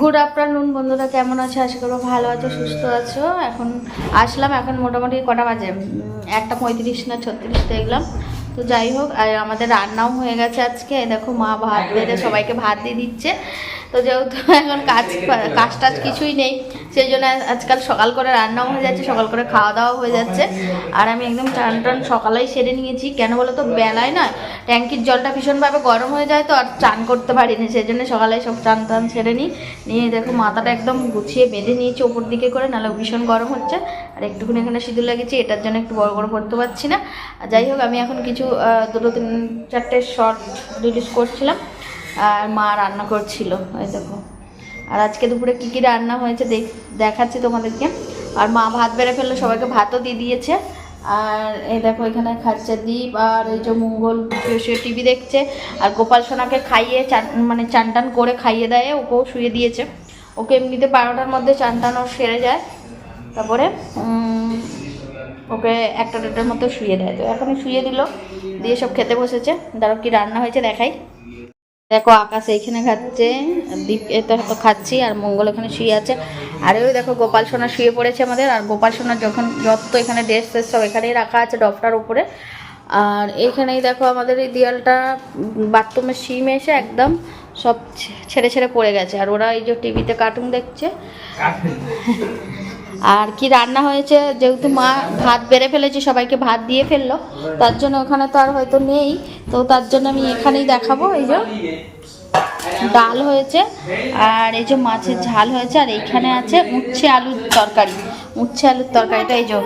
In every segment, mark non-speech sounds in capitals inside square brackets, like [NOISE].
Good afternoon বন্ধুরা, কেমন আছো? আশা করব ভালো আছো, সুস্থ আছো। এখন আসলাম, এখন মোটামুটি কটা বাজে? একটা পঁয়ত্রিশ না ছত্রিশ দেখলাম। তো যাই হোক আর আমাদের রান্নাও হয়ে গেছে আজকে। দেখো মা ভাত বেড়ে সবাইকে ভাত দিয়ে দিচ্ছে। তো যেহেতু এখন কাজ কাজ টাজ কিছুই নেই সেই জন্য আজকাল সকাল করে রান্নাও হয়ে যাচ্ছে সকাল করে খাওয়া দাওয়া হয়ে যাচ্ছে। আর আমি একদম টান টান সকালেই সেরে নিয়েছি। কেন বলো তো বেলায় নয় ট্যাঙ্কির জলটা ভীষণভাবে গরম হয়ে যায় তো আর চান করতে পারিনি সেই জন্য সকালে সব চান টান সেরে নিই। নিয়ে দেখো মাথাটা একদম গুছিয়ে বেঁধে নিয়েছি ওপর দিকে করে নাহলে ভীষণ গরম হচ্ছে। আর একটুখানি এখানে সিঁদুর লাগিয়েছি, এটার জন্য একটু বড় বড় করতে পারছি না। যাই হোক, আমি এখন কিছু দুটো তিন, চারটে শর্ট রিলিজ করছিলাম, আর মা রান্না করছিল ওই দেখো। আর আজকে দুপুরে কী কী রান্না হয়েছে দেখ, দেখাচ্ছি তোমাদেরকে। আর মা ভাত বেড়ে ফেলল, সবাইকে ভাতও দিয়ে দিয়েছে। আর এই দেখো, এখানে খাচ্ছে দ্বীপ আর এই যে মঙ্গল শুয়ে টিভি দেখছে। আর গোপাল সোনাকে খাইয়ে চান মানে চান টান করে খাইয়ে দেয়, ওকেও শুয়ে দিয়েছে। ওকে এমনিতে বারোটার মধ্যে চান টান ওর সেরে যায়। তারপরে ওকে একটা ডেটের মতো শুয়ে দেয়। তো এখনই শুয়ে দিল, দিয়ে সব খেতে বসেছে। ধরো কি রান্না হয়েছে দেখাই। দেখো, আকাশ এইখানে খাচ্ছে, দীপ এতে হয়তো খাচ্ছি, আর মঙ্গল এখানে শুয়ে আছে। আর ওই দেখো, গোপাল সোনা শুয়ে পড়েছে আমাদের, আর গোপাল সোনার যখন যত এখানে ড্রেস ফ্রেস সব এখানেই রাখা আছে, ডফটার উপরে। আর এখানেই দেখো, আমাদের এই দেয়ালটা বাথরুমের সিম এসে একদম সব ছেড়ে ছেড়ে পড়ে গেছে। আর ওরা এই যে টিভিতে কার্টুন দেখছে। আর কি রান্না হয়েছে, যেহেতু মা ভাত বেড়ে ফেলেছে, সবাইকে ভাত দিয়ে ফেলল। তার জন্য ওখানে তো আর হয়তো নেই। তো তার জন্য আমি এখানেই দেখাবো। এই যে ডাল হয়েছে, আর এই যে মাছের ঝাল হয়েছে, আর এইখানে আছে উচ্ছে আলুর তরকারি। উচ্ছে আলুর তরকারিটা, এই যে।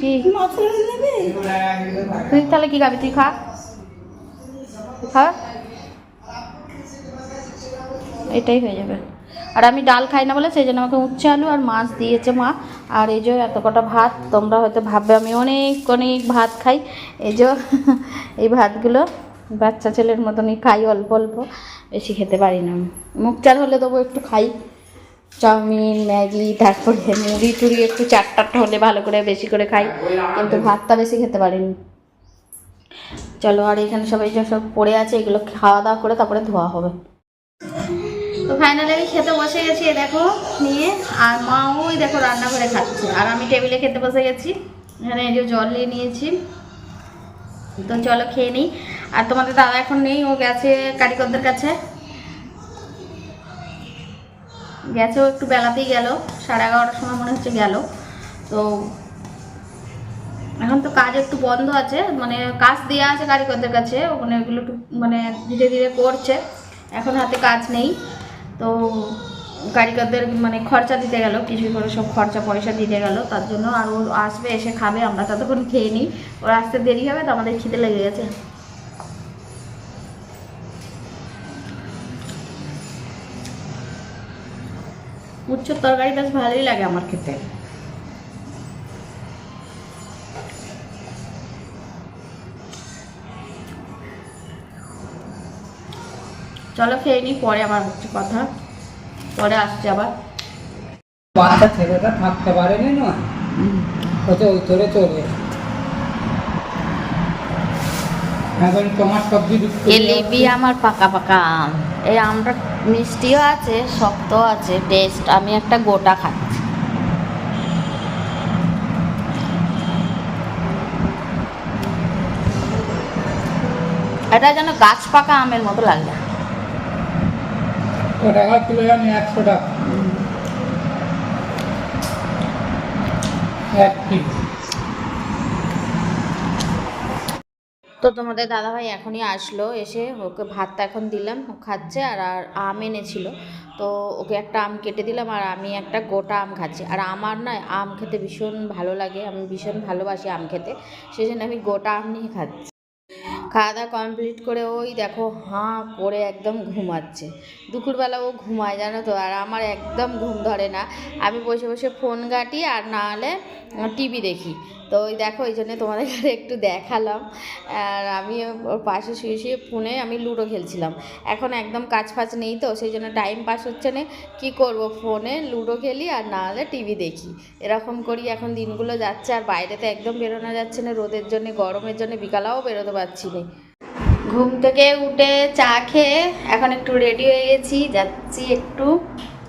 কি? তুই তাহলে কি খাবি? তুই খা। খা। এটাই হয়ে যাবে। আর আমি ডাল খাই না বলে, সেই জন্য আমাকে উচ্ছে আলু আর মাছ দিয়েছে মা। আর এই যে এত কটা ভাত, তোমরা হয়তো ভাববে আমি অনেক অনেক ভাত খাই। এই যে, [LAUGHS] এই ভাতগুলো বাচ্চা ছেলের মতনই খাই, অল্প অল্প। বেশি খেতে পারি না। মুখ চাল হলে তবু একটু খাই। চাউমিন, ম্যাগি, তারপরে মুড়ি টুড়ি একটু চাট টাট হলে ভালো করে বেশি করে খাই। কিন্তু ভাতটা বেশি খেতে পারিনি। চলো, আর এখানে সবাই যে সব পড়ে আছে, এগুলো খাওয়া দাওয়া করে তারপরে ধোয়া হবে। ফাইনালি আমি খেতে বসে গেছি দেখো, নিয়ে, আর মা ওই দেখো রান্নাঘরে খাচ্ছে। আর আমি টেবিলে খেতে বসে গেছি, এখানে এই যে জল নিয়ে নিয়েছি। তো চলো খেয়ে নিই। আর তোমাদের দাদা এখন নেই, ও গেছে কারিগরদের কাছে। গেছে, ও একটু বেলাতেই গেল, সাড়ে এগারোটার সময় মনে হচ্ছে গেল। তো এখন তো কাজ একটু বন্ধ আছে মানে কাজ দেওয়া আছে কারিগরদের কাছে, ওখানে ওগুলো একটু মানে ধীরে ধীরে করছে। এখন হাতে কাজ নেই। তো কারিগরদের মানে খরচা দিতে গেল কিছু করে সব খরচা পয়সা দিতে গেল, তার জন্য আর ও আসবে, এসে খাবে, আমরা ততক্ষণ খেয়ে নিই। ওর আসতে দেরি হবে, তো আমাদের খিদে লেগে গেছে। উচ্চ তরকারি বেশ ভালোই লাগে আমার খেতে। চলো খেয়ে নিই পরে আবার হচ্ছে কথা। পরে আসছে আবার। বাচ্চা ছেলেটা থাকতে পারেনি না। ওতে ওই তোরে চলে এখন তোমার সবজি এলিবি আমার পাকা পাকা আম। এই আমটা মিষ্টিও আছে শক্ত আছে টেস্ট আমি একটা গোটা খাচ্ছি এটা যেন গাছ পাকা আমের মতো লাগে। টাকা কিলো জানি, একশো টাকা। তো তোমাদের দাদাভাই এখনই আসলো, এসে ওকে ভাতটা এখন দিলাম, ও খাচ্ছে আর আর আম এনেছিল। তো ওকে একটা আম কেটে দিলাম আর আমি একটা গোটা আম খাচ্ছি। আর আমার না আম খেতে ভীষণ ভালো লাগে, আমি ভীষণ ভালোবাসি আম খেতে। সেই জন্য আমি গোটা আম নিয়ে খাচ্ছি। খাওয়া দাওয়া কমপ্লিট করে ওই দেখো হাঁ করে একদম ঘুমাচ্ছে। দুপুরবেলা ও ঘুমায়, জানো তো? আর আমার একদম ঘুম ধরে না। আমি বসে বসে ফোন ঘাঁটি আর না হলে টিভি দেখি। তো ওই দেখো ওই জন্য তোমাদের একটু দেখালাম। আর আমি ওর পাশে শুয়ে শুয়ে ফোনে আমি লুডো খেলছিলাম। এখন একদম কাজ ফাজ নেই তো, সেই জন্য টাইম পাস হচ্ছে না। কী করব? ফোনে লুডো খেলি আর না হলে টিভি দেখি। এরকম করি এখন দিনগুলো যাচ্ছে আর বাইরে তো একদম বেরোনো যাচ্ছে না। রোদের জন্য, গরমের জন্য বিকালেও বেরোতে পারছি না। ঘুম থেকে উঠে চা খেয়ে এখন একটু রেডি হয়ে গেছি, যাচ্ছি একটু।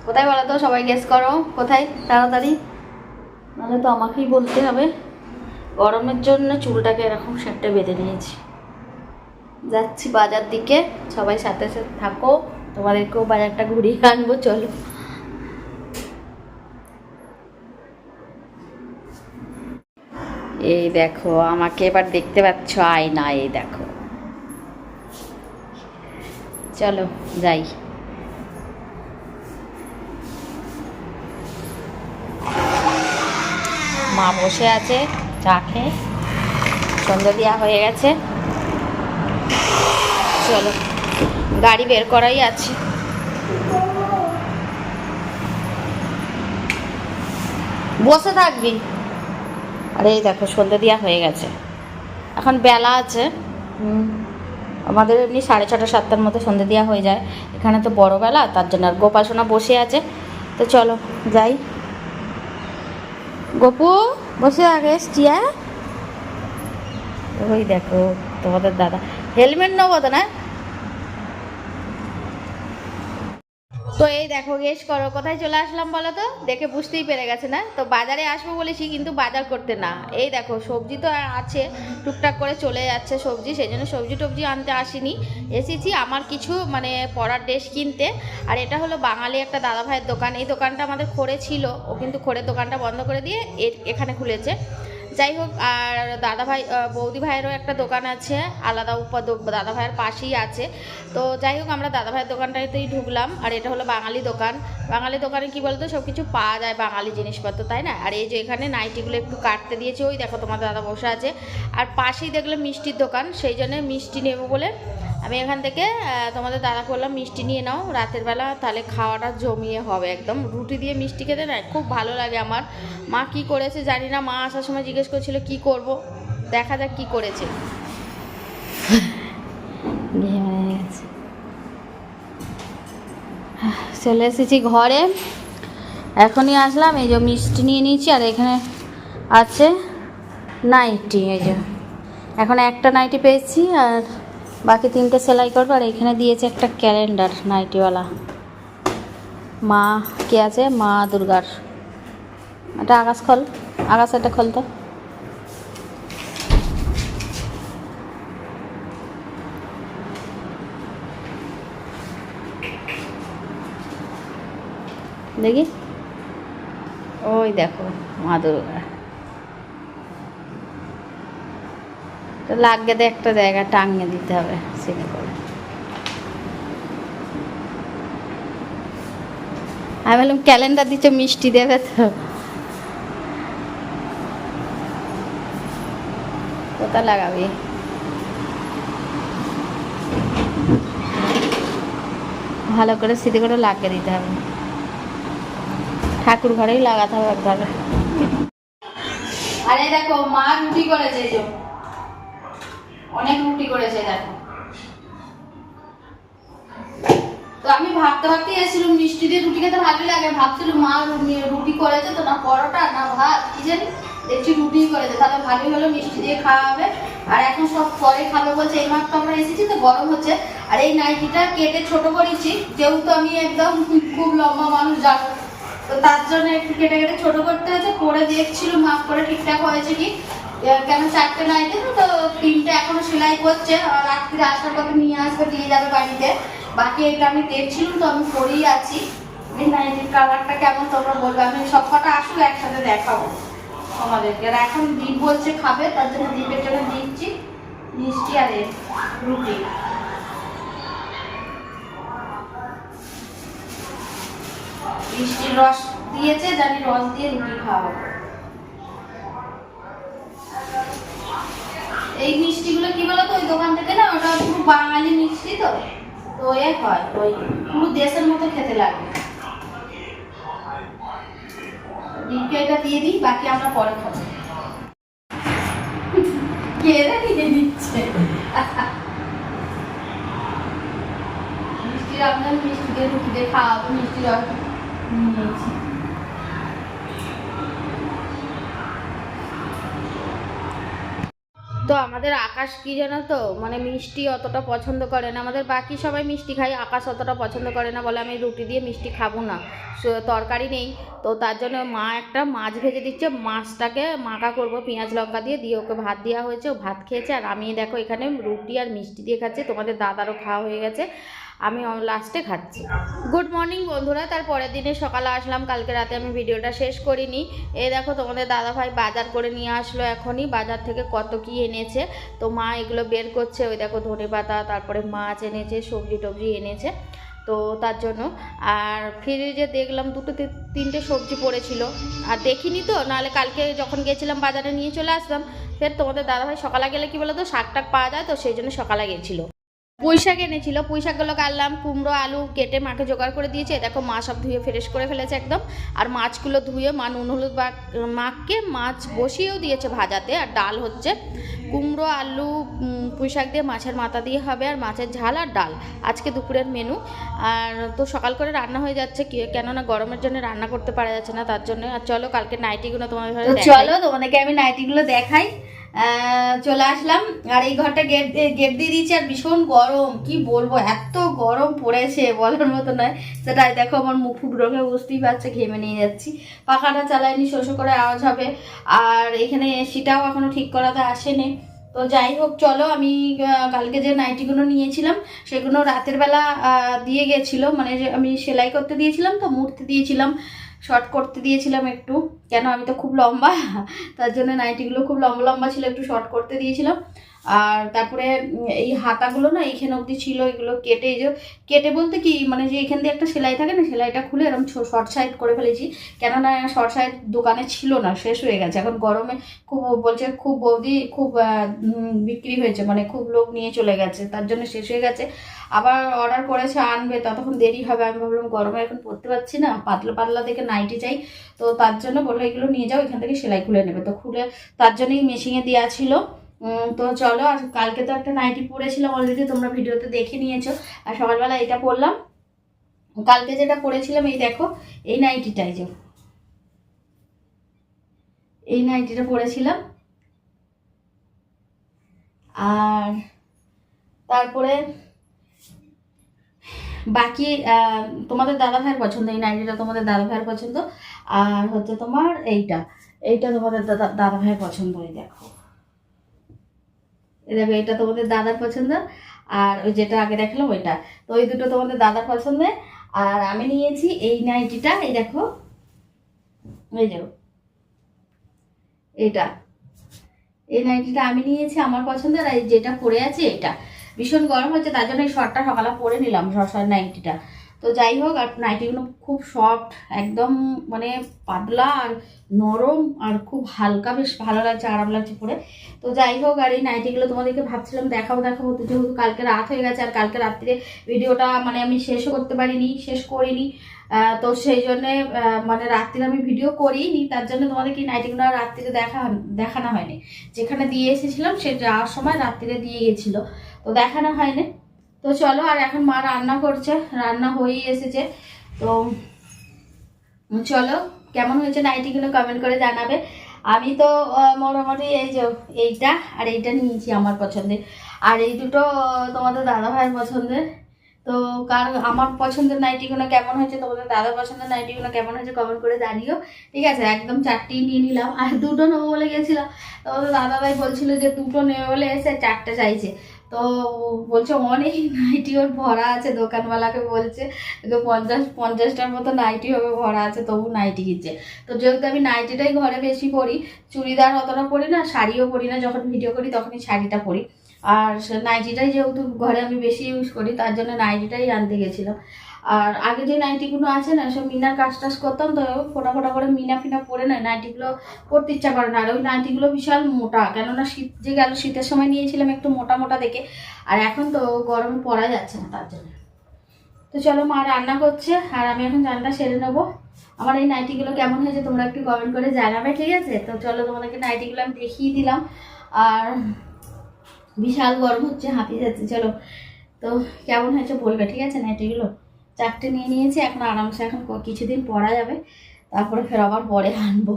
কোথায় বলো তো? সবাই গেস করো। কোথায়? তাড়াতাড়ি। নাহলে তো আমাকেই বলতে হবে। গরমের জন্য চুলটাকে এরকম সেটটা বেঁধে নিয়েছি। যাচ্ছি বাজার দিকে, সবাই সাথে সাথে থাকো, তোমাদেরকেও বাজারটা ঘুরিয়ে আনব, চলো। এই দেখো, আমাকে এবার দেখতে পাচ্ছ আয়না, এই দেখো। চলো, যাই। মা বসে আছে। চা খেয়ে সন্ধ্যা দেওয়া হয়ে গেছে। চলো, গাড়ি বের করাই আছে। বসে থাকবি। আরে এই দেখো, সন্ধ্যা দেওয়া হয়ে গেছে। এখন বেলা আছে। আমাদের এমনি সাড়ে ছটা, সাতটার মতো সন্ধ্যে দেওয়া হয়ে যায়। এখানে তো বড় বেলা, তার জন্য আর গোপাল সোনা বসে আছে। তো চলো, যাই। গপু? বসে আগে টিয়া হ্যাঁ? ওই দেখো তোমাদের দাদা। হেলমেট নেব তো না? তো এই দেখো গেস করো, কোথায় চলে আসলাম বলো তো? দেখে বুঝতেই পেরে গেছে না? তো বাজারে আসব বলেছি, কিন্তু বাজার করতে না। এই দেখো, সবজি তো আছে, টুকটাক করে চলে যাচ্ছে সবজি সেই জন্য সবজি টবজি আনতে আসিনি। এসেছি আমার কিছু মানে পড়ার ড্রেস কিনতে। আর এটা হলো বাঙালি একটা দাদা ভাইয়ের দোকান। এই দোকানটা আমাদের খোরে ছিল। ও কিন্তু খোরের দোকানটা বন্ধ করে দিয়ে এখানে খুলেছে। যাই হোক, আর দাদা ভাই বৌদি ভাইয়েরও একটা দোকান আছে, আলাদা উপর দাদা ভাইয়ের পাশেই আছে। তো যাই হোক, আমরা দাদা ভাইয়ের দোকানটাতেই ঢুকলাম, আর এটা হলো বাঙালি দোকান। বাঙালি দোকানে কি বলতো, সব কিছু পাওয়া যায় বাঙালি জিনিসপত্র, তাই না? আর এই যে এখানে নাইটিগুলো একটু কাটতে দিয়েছে, ওই দেখো তোমার দাদা বসে আছে। আর পাশেই দেখলে মিষ্টির দোকান, সেই জন্য মিষ্টি নেব বলে আমি এখান থেকে তোমাদের দাদা করলাম মিষ্টি নিয়ে নাও, রাতের বেলা তাহলে খাওয়াটা জমিয়ে হবে একদম। রুটি দিয়ে মিষ্টি খেতে না খুব ভালো লাগে আমার। মা কি করেছে জানি না, মা আসার সময় জিজ্ঞেস করছিল, কি করব? দেখা যাক কি করেছে। চলে এসেছি ঘরে। এখনই আসলাম, এই যে মিষ্টি নিয়ে নিয়েছি, আর এখানে আছে নাইটি, এই যে। এখন একটা নাইটি পেয়েছি, আর বাকি তিনটে সেলাই করব, আর এখানে দিয়েছে একটা ক্যালেন্ডার নাইটিওয়ালা। মা, কে আছে? মা দুর্গার। এটা আকাশ খোল। আকাশ, এটা খোল তো। দেখি। ওই দেখো, মা দুর্গা। তো লাগিয়ে দিয়ে একটা জায়গা টাঙিয়ে দিতে হবে সিনে করে। আমি বললাম, ক্যালেন্ডার দিচ্ছে মিষ্টি দেবে তো। কোথা লাগাবি? ভালো করে সিধে করে লাগিয়ে দিতে হবে। ঠাকুর ঘরেই লাগাতে হবে একবার আরে দেখো, মা রুটি করেছে অনেক রুটি করেছে, দেখো। তো আমি ভাবতে ভাবতে এসেছিলাম, মিষ্টি দিয়ে রুটি খেতে ভালো লাগে। ভাবছিলাম, মা রুটি করেছে তো না, পরোটা না ভাত, কি জানি? দেখছি রুটি করেছে। তাহলে ভালোই হলো, মিষ্টি দিয়ে খাওয়া হবে। আর এখন সব পরে খাবে বলছে, এই মাত্র আমরা এসেছি তো, গরম হচ্ছে। আর এই নাইটিটা কেটে ছোট করেছি, যেহেতু আমি একদম খুব লম্বা মানুষ যাব তো তার জন্য একটু কেটে কেটে ছোট করতে হয়েছে, করে দেখছিল মাপ করে ঠিকঠাক হয়েছে কি। কেন চারটে নাইতে তো তিনটে এখনও সেলাই করছে। আর রাত্রিরে আসার পথে নিয়ে আসবে, দিয়ে যাবে বাড়িতে। বাকি এটা আমি দেখছিলাম, তো আমি পরেই আছি। নাইটির কালারটা কেমন তোমরা বলবে? আমি সব কটা আসলে একসাথে দেখাবো আমাদেরকে আর এখন দীপ বলছে খাবে, তার জন্য দীপের জন্য দিচ্ছি মিষ্টি আর রুটি। মিষ্টির রস দিয়েছে, জানি রস দিয়ে রুটি খাওয়াবো এই মিষ্টিগুলো কি বলতো, ওই দোকান থেকে না, ওটা পুরো বাঙালি মিষ্টি তো। তো এ হয়, ওই পুরো দেশের মতো খেতে লাগে। ডিমকে দিয়ে দিই, বাকি আমরা পরে খাব। কে রে দিয়ে দিচ্ছে মিষ্টি রমজান মিষ্টি দিয়ে খাওয়াবো, মিষ্টি রস নিয়েছি। তো আমাদের আকাশ কি জানো তো? মানে মিষ্টি অতটা পছন্দ করে না। আমাদের বাকি সবাই মিষ্টি খাই আকাশ অতটা পছন্দ করে না বলে আমি রুটি দিয়ে মিষ্টি খাব না। তরকারি নেই। তো তার জন্য মা একটা মাছ ভেজে দিচ্ছে। মাছটাকে মাখা করব, পেঁয়াজ লঙ্কা দিয়ে। দিয়ে ওকে ভাত দেওয়া হয়েছে। ও ভাত খেয়েছে। আর আমি দেখো এখানে রুটি আর মিষ্টি দিয়ে খাচ্ছি। তোমাদের দাদারও খাওয়া হয়ে গেছে। আমি লাস্টে খাচ্ছি। গুড মর্নিং বন্ধুরা, তার পরের দিনে সকালে আসলাম, কালকে রাতে আমি ভিডিওটা শেষ করিনি। এ দেখো, তোমাদের দাদাভাই বাজার করে নিয়ে আসলো এখনই, বাজার থেকে কত কি এনেছে, তো মা এগুলো বের করছে, ওই দেখো ধনে পাতা, তারপরে মাছ এনেছে, সবজি টবজি এনেছে, তো তার জন্য। আর ফ্রিজে দেখলাম দুটো তিনটে সবজি পড়েছিল। আর দেখিনি তো, নাহলে কালকে যখন গেছিলাম বাজারে নিয়ে চলে আসলাম ফের তোমাদের দাদাভাই সকালে গেলে কি বলো তো শাক টাক পাওয়া যায় তো, সেই জন্য সকালে গেছিল। পুঁই শাক এনেছিল পুঁই শাকগুলো কাটলাম কুমড়ো আলু কেটে মাকে জোগাড় করে দিয়েছে। দেখো মা সব ধুয়ে ফ্রেশ করে ফেলেছে একদম। আর মাছগুলো ধুয়ে মা নুন হলুদ বা মাকে মাছ বসিয়েও দিয়েছে ভাজাতে। আর ডাল হচ্ছে কুমড়ো আলু উম, পুঁই শাক দিয়ে মাছের মাথা দিয়ে হবে আর মাছের ঝাল আর ডাল। আজকে দুপুরের মেনু আর তো সকাল করে রান্না হয়ে যাচ্ছে কেননা গরমের জন্য রান্না করতে পারা যাচ্ছে না তার জন্য আর চলো কালকে নাইটিগুলো তোমাদের। চলো তোমাদেরকে আমি নাইটিগুলো দেখাই। চলে আসলাম। আর এই ঘরটা গেট গেট দিয়ে দিয়েছি, আর ভীষণ গরম। কি বলব, এত গরম পড়েছে, বলার মতো নয়। সেটাই দেখো, আমার মুখ ফুক রোগে বুঝতেই পারছে, ঘেমে নিয়ে যাচ্ছি। পাখাটা চালাইনি শোষো করে আওয়াজ হবে। আর এখানে এসিটাও এখনও ঠিক করাতে আসেনি। তো যাই হোক, চলো, আমি কালকে যে নাইটিগুলো নিয়েছিলাম, সেগুলো রাতের বেলা দিয়ে গেছিল। মানে আমি সেলাই করতে দিয়েছিলাম, তো মুড়তে দিয়েছিলাম। শর্ট করতে দিয়েছিলাম একটু। কেন? আমি তো খুব লম্বা। তার জন্য নাইটিগুলো খুব লম্বা লম্বা ছিল, একটু শর্ট করতে দিয়েছিলাম। আর তারপরে এই হাতাগুলো না এইখানে অবধি ছিল, এগুলো কেটে, এই যে কেটে বলতে কি মানে যে এখান দিয়ে একটা সেলাই থাকে না, সেলাইটা খুলে এরকম শর্ট সাইড করে ফেলেছি। কেননা শর্ট সাইড দোকানে ছিল না, শেষ হয়ে গেছে। এখন গরমে খুব বলছে খুব বৌদি, খুব বিক্রি হয়েছে মানে খুব লোক নিয়ে চলে গেছে, তার জন্য শেষ হয়ে গেছে। আবার অর্ডার করেছে, আনবে, ততক্ষণ দেরি হবে। আমি ভাবলাম গরমে এখন পরতে পারছি না, পাতলা পাতলা দেখে নাইটি চাই তো তার জন্য বলল, এগুলো নিয়ে যাও, এখান থেকে সেলাই খুলে নেবে। তো খুলে তার জন্যই মেশিনে দেওয়া ছিল। তো চলো আর কালকে তো একটা নাইটি পরেছিলাম অলরেডি তোমরা ভিডিওতে দেখে নিয়েছো। আর সকালবেলা এটা পরলাম কালকে যেটা পরেছিলাম এই দেখো, এই নাইটিটাই যে। এই নাইটিটা পরেছিলাম আর তারপরে বাকি তোমাদের দাদা ভাইয়ের পছন্দ, এই নাইটিটা তোমাদের দাদা ভাইয়ের পছন্দ। আর হচ্ছে তোমার এইটা এইটা তোমাদের দাদা দাদা ভাইয়ের পছন্দ, এই দেখো। এই দেখো, এটা তোমাদের দাদার পছন্দ, আর ওই যেটা আগে দেখালাম ওইটা। তো ওই দুটো তোমাদের দাদার পছন্দের আর আমি নিয়েছি এই নাইটিটা, এই দেখো এই দেখো এটা এই নাইটিটা আমি নিয়েছি আমার পছন্দের আর যেটা পরে আছে এটা ভীষণ গরম হচ্ছে, তার জন্য এই শর্টটা সকালে পরে নিলাম শর্ট নাইটিটা। তো যাই হোক, আর নাইটিগুলো খুব সফট একদম মানে পাতলা আর নরম আর খুব হালকা, বেশ ভালো লাগছে, আরাম লাগছে পরে। তো যাই হোক, আর এই নাইটিগুলো তোমাদেরকে ভাবছিলাম দেখাবো দেখাবো, তো যেহেতু কালকে রাত হয়ে গেছে, আর কালকে রাত্রে ভিডিওটা মানে আমি শেষও করতে পারিনি, শেষ করিনি। তো সেই জন্যে মানে রাত্রিরে আমি ভিডিও করিনি, তার জন্য তোমাদেরকে নাইটিগুলো আর রাত্রিরে দেখা, দেখানো হয়নি। যেখানে দিয়ে এসেছিলাম, সে যাওয়ার সময় রাত্রিরে দিয়ে গেছিল। তো দেখানো হয়নি। তো চলো, আর এখন মা রান্না করছে, রান্না হয়েই এসেছে। তো চলো, কেমন হয়েছে নাইটিগুলো কমেন্ট করে জানাবে। আমি তো মোটামুটি এই যে এইটা আর এইটা নিয়েছি আমার পছন্দের। আর এই দুটো তোমাদের দাদা ভাইয়ের পছন্দের। তো কার, আমার পছন্দের নাইটিগুলো কেমন হয়েছে, তোমাদের দাদা পছন্দের নাইটিগুলো কেমন হয়েছে কমেন্ট করে জানিও। ঠিক আছে? একদম চারটেই নিয়ে নিলাম। আর দুটো নেব বলে গেছিলাম। তোমাদের দাদা ভাই বলছিল যে দুটো নেবে বলে এসে চারটে চাইছে। তো বলছে, অনেক নাইটি ওর ভরা আছে, দোকানওয়ালাকে বলছে পঞ্চাশ, পঞ্চাশটার মতো নাইটি হবে, ভরা আছে, তবু নাইটি কিনছে তো যেহেতু আমি নাইটিটাই ঘরে বেশি পরি, চুড়িদার অতটা পরি না, শাড়িও পরি না, যখন ভিডিও করি তখনই শাড়িটা পরি। আর নাইটিটাই যেহেতু ঘরে আমি বেশি ইউজ করি, তার জন্য নাইটিটাই আনতে গেছিলাম। আর আগে যে নাইটিগুলো আছে না সব মিনার কাজ টাজ করতাম, তো ফোটা ফোটা করে মিনা ফিনা পরে না নাইটিগুলো পরতে ইচ্ছা করে না। আর ওই নাইটিগুলো বিশাল মোটা, কেননা শীত যে গেল, শীতের সময় নিয়েছিলাম একটু মোটা মোটা দেখে। আর এখন তো গরমে পরা যাচ্ছে না তার জন্য। তো চলো মা রান্না করছে, আর আমি এখন রান্না সেরে নেব। আমার এই নাইটিগুলো কেমন হয়েছে তোমরা একটু কমেন্ট করে জানাবে, ঠিক আছে? তো চলো তোমাদেরকে নাইটিগুলো আমি দেখিয়ে দিলাম। আর বিশাল গরম হচ্ছে, হাঁপিয়ে যাচ্ছে। চলো, তো কেমন হয়েছে বলবে, ঠিক আছে নাইটিগুলো চারটে নিয়ে নিয়েছি, এখন আরামসে এখন কিছুদিন পরা যাবে। তারপরে ফের আবার পরে আনব।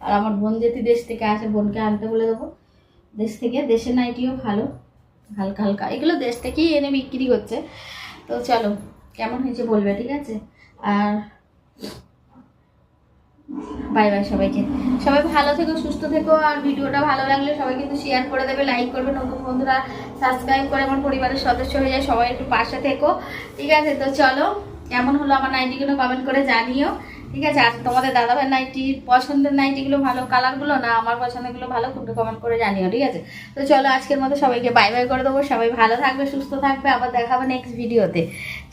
আর আমার বোন যেতে দেশ থেকে আসে, বোনকে আনতে বলে দেবো। দেশ থেকে, দেশের নাইটিও ভালো, হালকা হালকা। এগুলো দেশ থেকেই এনে বিক্রি করছে। তো চলো, কেমন হয়েছে বলবে, ঠিক আছে? আর বাই বাই সবাইকে। সবাই ভালো থেকো, সুস্থ থেকো, আর ভিডিওটা ভালো লাগলে সবাই কিন্তু শেয়ার করে দেবে লাইক করবে, নতুন বন্ধুরা সাবস্ক্রাইব করে আমার পরিবারের সদস্য হয়ে যায়, সবাই একটু পাশে থেকো। ঠিক আছে, তো চলো, কেমন হলো আমার নাইটিগুলো কমেন্ট করে জানিও। ঠিক আছে, আর তোমাদের দাদাভাই নাইটি পছন্দের নাইটিগুলো ভালো কালারগুলো না আমার পছন্দগুলো ভালো, একটু কমেন্ট করে জানিও, ঠিক আছে? তো চলো, আজকের মতো সবাইকে বাই বাই করে দেবো। সবাই ভালো থাকবে, সুস্থ থাকবে, আবার দেখাবো নেক্সট ভিডিওতে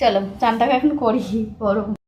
চলো, চানটাকে এখন করি, গরম।